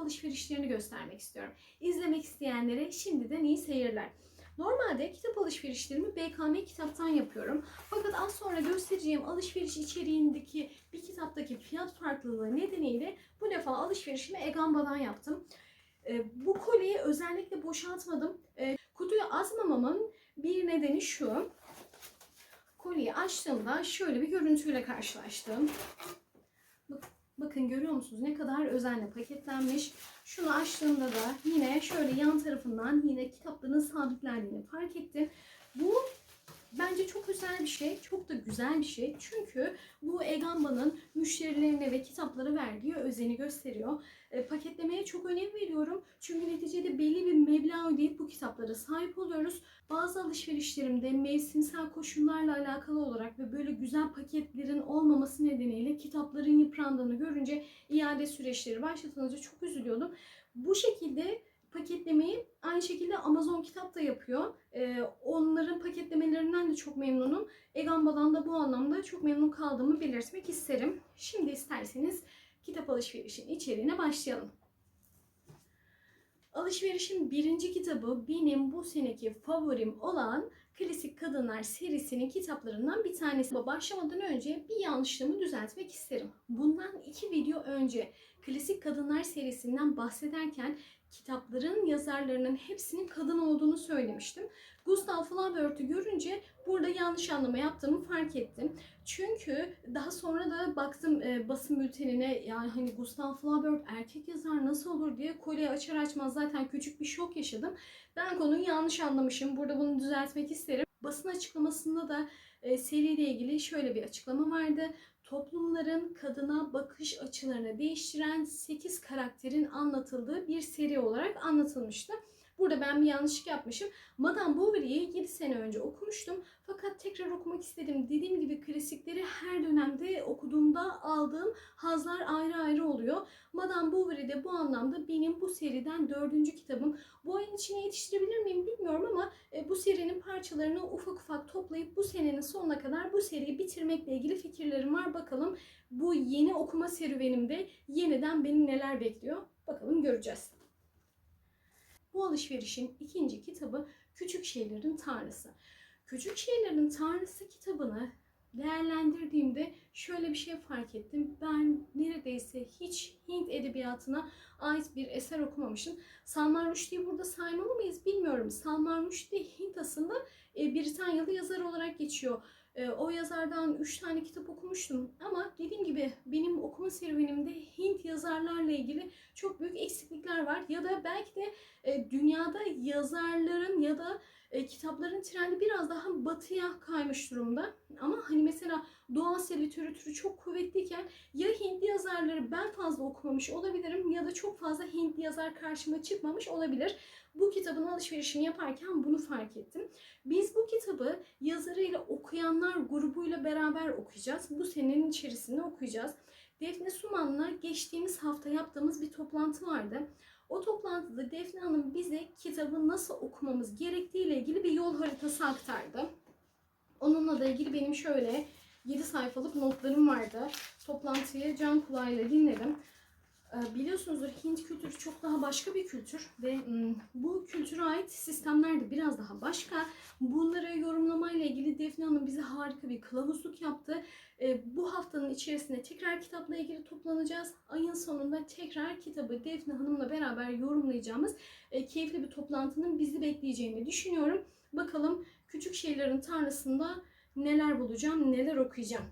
alışverişlerini göstermek istiyorum. İzlemek isteyenlere şimdiden iyi seyirler. Normalde kitap alışverişlerimi BKM kitaptan yapıyorum. Fakat az sonra göstereceğim alışveriş içeriğindeki bir kitaptaki fiyat farklılığı nedeniyle bu defa alışverişimi Egamba'dan yaptım. Ee, bu kolyeyi özellikle boşaltmadım. Ee, kutuyu azmamamın bir nedeni şu. Kolyeyi açtığımda şöyle bir görüntüyle karşılaştım. Bak- Bakın görüyor musunuz ne kadar özenle paketlenmiş. Şunu açtığımda da yine şöyle yan tarafından yine kitapların sabitlendiğini fark ettim. Bu bence çok özel bir şey, çok da güzel bir şey. Çünkü bu Egamba'nın müşterilerine ve kitaplara verdiği özeni gösteriyor. E, paketlemeye çok önem veriyorum. Çünkü neticede belli bir meblağ ödeyip bu kitaplara sahip oluyoruz. Bazı alışverişlerimde mevsimsel koşullarla alakalı olarak ve böyle güzel paketlerin olmaması nedeniyle kitapların yıprandığını görünce iade süreçleri başlatılınca çok üzülüyordum. Bu şekilde paketlemeyi aynı şekilde Amazon kitap da yapıyor. Ee, onların paketlemelerinden de çok memnunum. Egamba'dan da bu anlamda çok memnun kaldığımı belirtmek isterim. Şimdi isterseniz kitap alışverişin içeriğine başlayalım. Alışverişin birinci kitabı benim bu seneki favorim olan Klasik Kadınlar serisinin kitaplarından bir tanesi. Başlamadan önce bir yanlışlığımı düzeltmek isterim. Bundan iki video önce Klasik Kadınlar serisinden bahsederken kitapların yazarlarının hepsinin kadın olduğunu söylemiştim. Gustav Flaubert'ü görünce burada yanlış anlama yaptığımı fark ettim. Çünkü daha sonra da baktım e, basın bültenine yani hani Gustav Flaubert erkek yazar nasıl olur diye kolyeyi açar açmaz zaten küçük bir şok yaşadım. Ben konuyu yanlış anlamışım. Burada bunu düzeltmek isterim. Basın açıklamasında da e, seriyle ilgili şöyle bir açıklama vardı. Toplumların kadına bakış açılarını değiştiren 8 karakterin anlatıldığı bir seri olarak anlatılmıştı. Burada ben bir yanlışlık yapmışım. Madame Bovary'i 7 sene önce okumuştum. Fakat tekrar okumak istedim. Dediğim gibi klasikleri her dönemde okuduğumda aldığım hazlar ayrı ayrı oluyor. Madame Bovary de bu anlamda benim bu seriden dördüncü kitabım. Bu ayın içine yetiştirebilir miyim bilmiyorum serinin parçalarını ufak ufak toplayıp bu senenin sonuna kadar bu seriyi bitirmekle ilgili fikirlerim var. Bakalım bu yeni okuma serüvenimde yeniden beni neler bekliyor? Bakalım göreceğiz. Bu alışverişin ikinci kitabı Küçük Şeylerin Tanrısı. Küçük Şeylerin Tanrısı kitabını değerlendirdiğimde şöyle bir şey fark ettim. Ben neredeyse hiç Hint edebiyatına ait bir eser okumamışım. Salman Rushdie'yi burada saymalı mıyız bilmiyorum. Salman Rushdie Hint aslında e, Britanyalı yazar olarak geçiyor. E, o yazardan 3 tane kitap okumuştum. Ama dediğim gibi benim okuma serüvenimde Hint yazarlarla ilgili çok büyük eksiklikler var. Ya da belki de e, dünyada yazarların ya da e, kitapların trendi biraz daha batıya kaymış durumda. Ama hani mesela Doğu Asya literatürü çok kuvvetliyken ya Hintli yazarları ben fazla okumamış olabilirim ya da çok fazla Hintli yazar karşıma çıkmamış olabilir. Bu kitabın alışverişini yaparken bunu fark ettim. Biz bu kitabı yazarıyla okuyanlar grubuyla beraber okuyacağız. Bu senenin içerisinde okuyacağız. Defne Suman'la geçtiğimiz hafta yaptığımız bir toplantı vardı. O toplantıda Defne Hanım bize kitabı nasıl okumamız gerektiği ile ilgili bir yol haritası aktardı. Onunla da ilgili benim şöyle 7 sayfalık notlarım vardı. Toplantıyı can kulağıyla dinledim. Ee, Biliyorsunuzdur Hint kültürü çok daha başka bir kültür ve mm, bu kültüre ait sistemler de biraz daha başka. Bunları ilgili Defne Hanım bize harika bir kılavuzluk yaptı. Ee, Bu haftanın içerisinde tekrar kitapla ilgili toplanacağız. Ayın sonunda tekrar kitabı Defne Hanım'la beraber yorumlayacağımız e, keyifli bir toplantının bizi bekleyeceğini düşünüyorum. Bakalım küçük şeylerin tanrısında neler bulacağım, neler okuyacağım.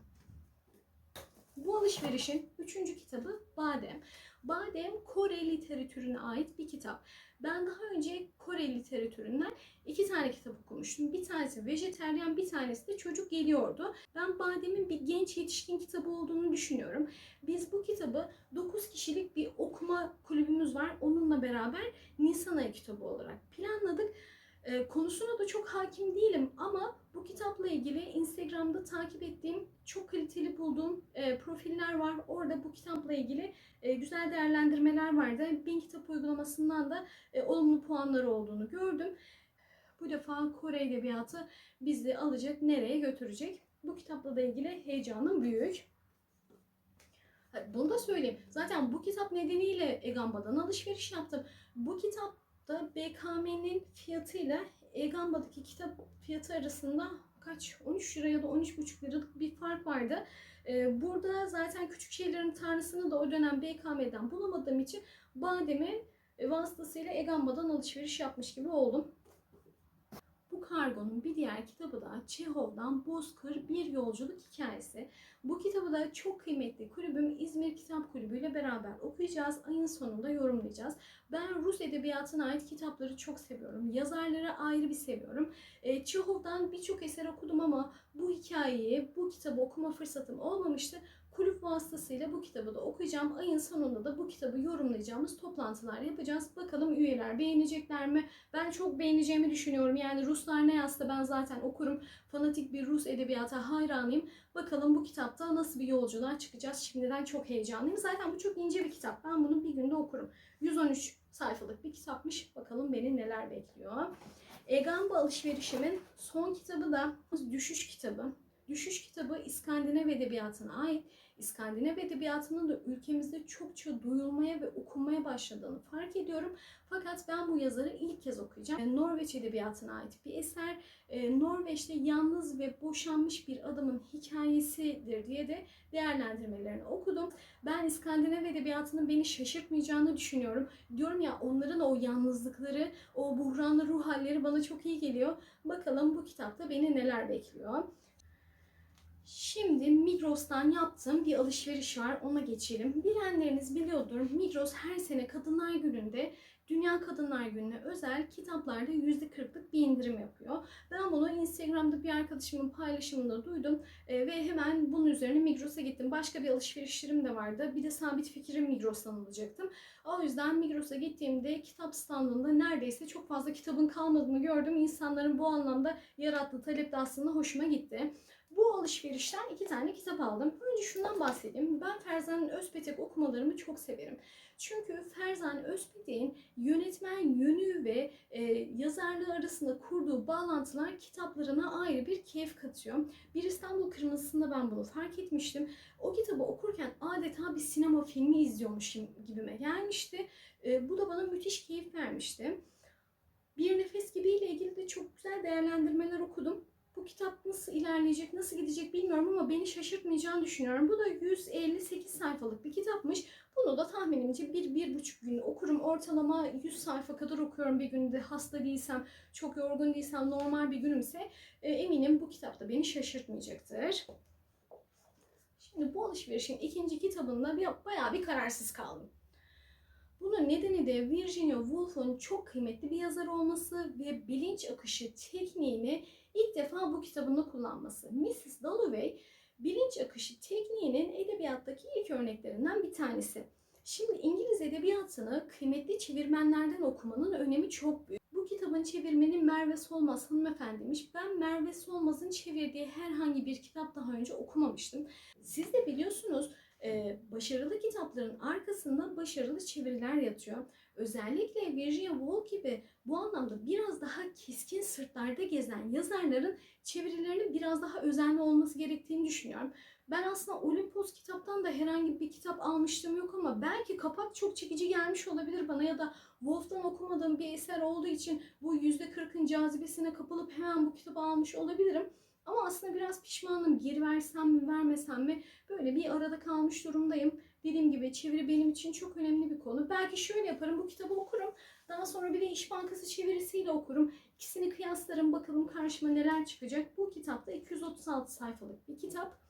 Bu alışverişin üçüncü kitabı Badem. Badem Kore literatürüne ait bir kitap. Ben daha önce Kore literatüründen iki tane kitap okumuştum. Bir tanesi vejeteryan, bir tanesi de çocuk geliyordu. Ben Badem'in bir genç yetişkin kitabı olduğunu düşünüyorum. Biz bu kitabı 9 kişilik bir okuma kulübümüz var. Onunla beraber Nisan ayı kitabı olarak planladık. Konusuna da çok hakim değilim ama kitapla ilgili Instagram'da takip ettiğim çok kaliteli bulduğum e, profiller var. Orada bu kitapla ilgili e, güzel değerlendirmeler vardı. Bin kitap uygulamasından da e, olumlu puanları olduğunu gördüm. Bu defa Kore Edebiyatı bizi alacak, nereye götürecek? Bu kitapla da ilgili heyecanım büyük. Bunu da söyleyeyim. Zaten bu kitap nedeniyle Egamba'dan alışveriş yaptım. Bu kitapta BKM'nin fiyatıyla Egamba'daki kitap fiyatı arasında kaç 13 lira ya da 13,5 liralık bir fark vardı. Ee, burada zaten küçük şeylerin tanrısını da o dönem BKM'den bulamadığım için Badem'in e, vasıtasıyla Egamba'dan alışveriş yapmış gibi oldum. Bu kargonun bir diğer kitabı da Çehov'dan Bozkır Bir Yolculuk Hikayesi. Bu kitabı da çok kıymetli kulübüm İzmir Kitap Kulübü ile beraber okuyacağız. Ayın sonunda yorumlayacağız. Ben Rus edebiyatına ait kitapları çok seviyorum. Yazarları ayrı bir seviyorum. E, Çehov'dan birçok eser okudum ama bu hikayeyi, bu kitabı okuma fırsatım olmamıştı. Kulüp vasıtasıyla bu kitabı da okuyacağım. Ayın sonunda da bu kitabı yorumlayacağımız toplantılar yapacağız. Bakalım üyeler beğenecekler mi? Ben çok beğeneceğimi düşünüyorum. Yani Ruslar ne yazsa ben zaten okurum. Fanatik bir Rus edebiyata hayranıyım. Bakalım bu kitapta nasıl bir yolculuğa çıkacağız. Şimdiden çok heyecanlıyım. Zaten bu çok ince bir kitap. Ben bunu bir günde okurum. 113 sayfalık bir kitapmış. Bakalım beni neler bekliyor. Egamba alışverişimin son kitabı da Düşüş kitabı. Düşüş kitabı İskandinav edebiyatına ait. İskandinav edebiyatının da ülkemizde çokça duyulmaya ve okunmaya başladığını fark ediyorum. Fakat ben bu yazarı ilk kez okuyacağım. E, Norveç edebiyatına ait bir eser. E, Norveç'te yalnız ve boşanmış bir adamın hikayesidir diye de değerlendirmelerini okudum. Ben İskandinav edebiyatının beni şaşırtmayacağını düşünüyorum. Diyorum ya onların o yalnızlıkları, o buhranlı ruh halleri bana çok iyi geliyor. Bakalım bu kitapta beni neler bekliyor. Şimdi Migros'tan yaptığım bir alışveriş var. Ona geçelim. Bilenleriniz biliyordur. Migros her sene Kadınlar Günü'nde Dünya Kadınlar Günü'ne özel kitaplarda %40'lık bir indirim yapıyor. Ben bunu Instagram'da bir arkadaşımın paylaşımında duydum e, ve hemen bunun üzerine Migros'a gittim. Başka bir alışverişlerim de vardı. Bir de sabit fikrim Migros'tan alacaktım. O yüzden Migros'a gittiğimde kitap standında neredeyse çok fazla kitabın kalmadığını gördüm. İnsanların bu anlamda yarattığı talep de aslında hoşuma gitti. Bu alışverişten iki tane kitap aldım. Önce şundan bahsedeyim. Ben Ferzan Özpetek okumalarımı çok severim. Çünkü Ferzan Özpetek'in yönetmen yönü ve e, yazarlığı arasında kurduğu bağlantılar kitaplarına ayrı bir keyif katıyor. Bir İstanbul Kırmızısı'nda ben bunu fark etmiştim. O kitabı okurken adeta bir sinema filmi izliyormuşum gibime gelmişti. E, bu da bana müthiş keyif vermişti. Bir Nefes Gibi ile ilgili de çok güzel değerlendirmeler okudum. Bu kitap nasıl ilerleyecek, nasıl gidecek bilmiyorum ama beni şaşırtmayacağını düşünüyorum. Bu da 158 sayfalık bir kitapmış. Bunu da tahminimce 1-1,5 gün okurum. Ortalama 100 sayfa kadar okuyorum bir günde. Hasta değilsem, çok yorgun değilsem, normal bir günümse e, eminim bu kitap da beni şaşırtmayacaktır. Şimdi bu alışverişin ikinci kitabında bir, bayağı bir kararsız kaldım. Bunun nedeni de Virginia Woolf'un çok kıymetli bir yazar olması ve bilinç akışı tekniğini ilk defa bu kitabında kullanması. Mrs. Dalloway bilinç akışı tekniğinin edebiyattaki ilk örneklerinden bir tanesi. Şimdi İngiliz edebiyatını kıymetli çevirmenlerden okumanın önemi çok büyük. Bu kitabın çevirmeni Merve Solmaz hanımefendiymiş. Ben Merve Solmaz'ın çevirdiği herhangi bir kitap daha önce okumamıştım. Siz de biliyorsunuz başarılı kitapların arkasında başarılı çeviriler yatıyor. Özellikle Virginia Woolf gibi bu anlamda biraz daha keskin sırtlarda gezen yazarların çevirilerinin biraz daha özenli olması gerektiğini düşünüyorum. Ben aslında Olimpos kitaptan da herhangi bir kitap almıştım yok ama belki kapak çok çekici gelmiş olabilir bana ya da Wolf'tan okumadığım bir eser olduğu için bu %40'ın cazibesine kapılıp hemen bu kitabı almış olabilirim. Ama aslında biraz pişmanım. Geri versem mi vermesem mi? Böyle bir arada kalmış durumdayım. Dediğim gibi çeviri benim için çok önemli bir konu. Belki şöyle yaparım. Bu kitabı okurum. Daha sonra bir de İş Bankası çevirisiyle okurum. İkisini kıyaslarım. Bakalım karşıma neler çıkacak. Bu kitapta 236 sayfalık bir kitap.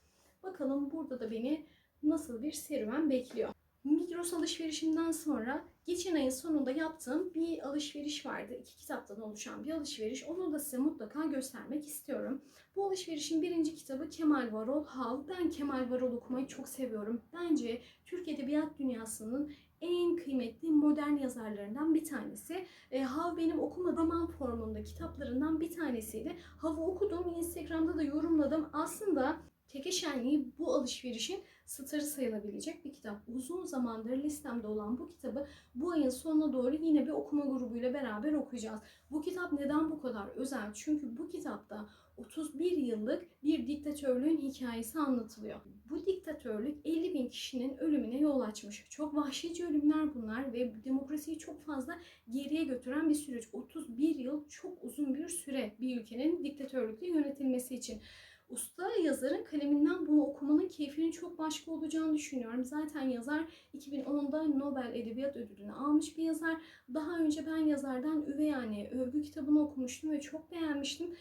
Bakalım burada da beni nasıl bir serüven bekliyor. Migros alışverişimden sonra geçen ayın sonunda yaptığım bir alışveriş vardı. İki kitaptan oluşan bir alışveriş. Onu da size mutlaka göstermek istiyorum. Bu alışverişin birinci kitabı Kemal Varol Hav. Ben Kemal Varol okumayı çok seviyorum. Bence Türk Edebiyat Dünyası'nın en kıymetli modern yazarlarından bir tanesi. E, Hav benim okuma roman formunda kitaplarından bir tanesiydi. Hav'ı okudum, Instagram'da da yorumladım. Aslında Teke Şenliği bu alışverişin starı sayılabilecek bir kitap. Uzun zamandır listemde olan bu kitabı bu ayın sonuna doğru yine bir okuma grubuyla beraber okuyacağız. Bu kitap neden bu kadar özel? Çünkü bu kitapta 31 yıllık bir diktatörlüğün hikayesi anlatılıyor. Bu diktatörlük 50 bin kişinin ölümüne yol açmış. Çok vahşice ölümler bunlar ve demokrasiyi çok fazla geriye götüren bir süreç. 31 yıl çok uzun bir süre bir ülkenin diktatörlükle yönetilmesi için. Usta yazarın kaleminden bunu okumanın keyfinin çok başka olacağını düşünüyorum. Zaten yazar 2010'da Nobel Edebiyat Ödülünü almış bir yazar. Daha önce ben yazardan Üvey Anne övgü kitabını okumuştum ve çok beğenmiştim.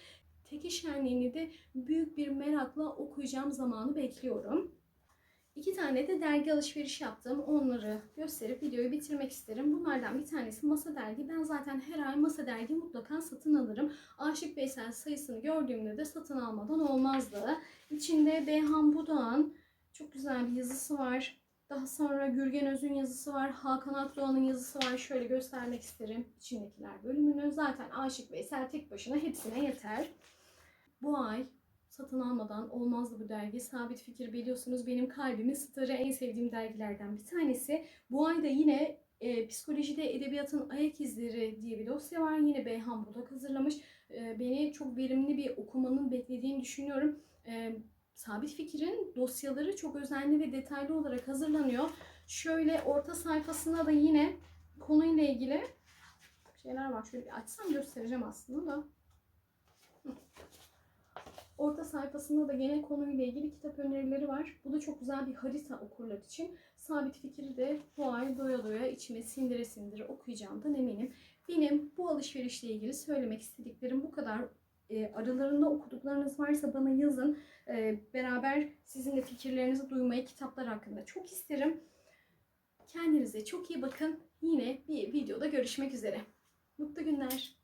Teki Şenliğini de büyük bir merakla okuyacağım zamanı bekliyorum. İki tane de dergi alışveriş yaptım. Onları gösterip videoyu bitirmek isterim. Bunlardan bir tanesi Masa Dergi. Ben zaten her ay Masa Dergi mutlaka satın alırım. Aşık Veysel sayısını gördüğümde de satın almadan olmazdı. İçinde Beyhan Budağ'ın çok güzel bir yazısı var. Daha sonra Gürgen Öz'ün yazısı var. Hakan Akdoğan'ın yazısı var. Şöyle göstermek isterim içindekiler bölümünü. Zaten Aşık Veysel tek başına hepsine yeter. Bu ay satın almadan olmazdı bu dergi. Sabit Fikir biliyorsunuz benim kalbimin starı en sevdiğim dergilerden bir tanesi. Bu ayda yine e, Psikolojide Edebiyatın Ayak İzleri diye bir dosya var. Yine Beyhan Budak hazırlamış. E, beni çok verimli bir okumanın beklediğini düşünüyorum. E, Sabit Fikir'in dosyaları çok özenli ve detaylı olarak hazırlanıyor. Şöyle orta sayfasında da yine konuyla ilgili şeyler var. Şöyle bir açsam göstereceğim aslında da. Orta sayfasında da gene konuyla ilgili kitap önerileri var. Bu da çok güzel bir harita okurlar için. Sabit fikri de bu ay doya doya içime sindire sindire okuyacağımdan eminim. Benim bu alışverişle ilgili söylemek istediklerim bu kadar. E, aralarında okuduklarınız varsa bana yazın. E, beraber sizin de fikirlerinizi duymayı kitaplar hakkında çok isterim. Kendinize çok iyi bakın. Yine bir videoda görüşmek üzere. Mutlu günler.